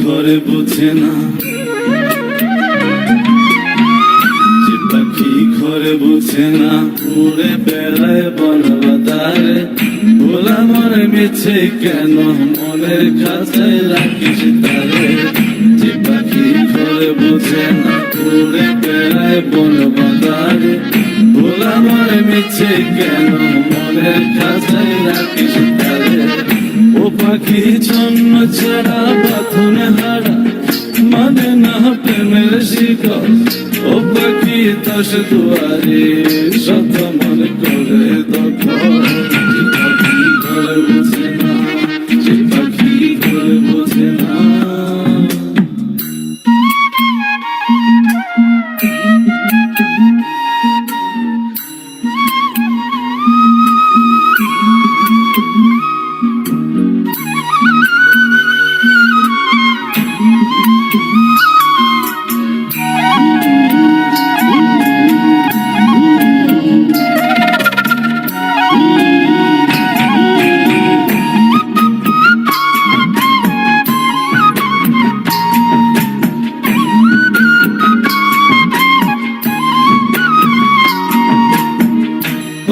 ঘরে বোঝে না। ঘরে বোঝে না, উড়ে বেড়ায় বনবাদারে ভোলা মনে মিছে কেন, মনের কাছে রাখিস তারে। যে পাখি ঘরে বোঝে না, উড়ে বেড়ায় বনবাদারে ভোলা মনে মিছে কেন, মনের কাছে রাখিস তারে। ও পাখি ছাড়া হারা প্রেমের শিকল ও পাখি দশ দুয়ারে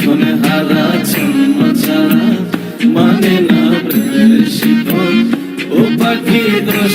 পাখনে হারা ছন্ন ছাড়া মানে না প্রেমের শিকল ও পাখি দশ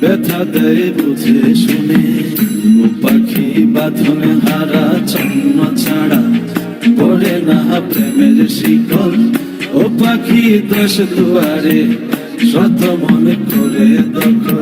ব্যথা দেয় বুঝে শুনে। ও পাখি বাঁধনে হারা, চন্ন ছাড়া পড়ে না প্রেমের শিকল। ও পাখি দশ দুয়ারে, শত মনে করে দখল।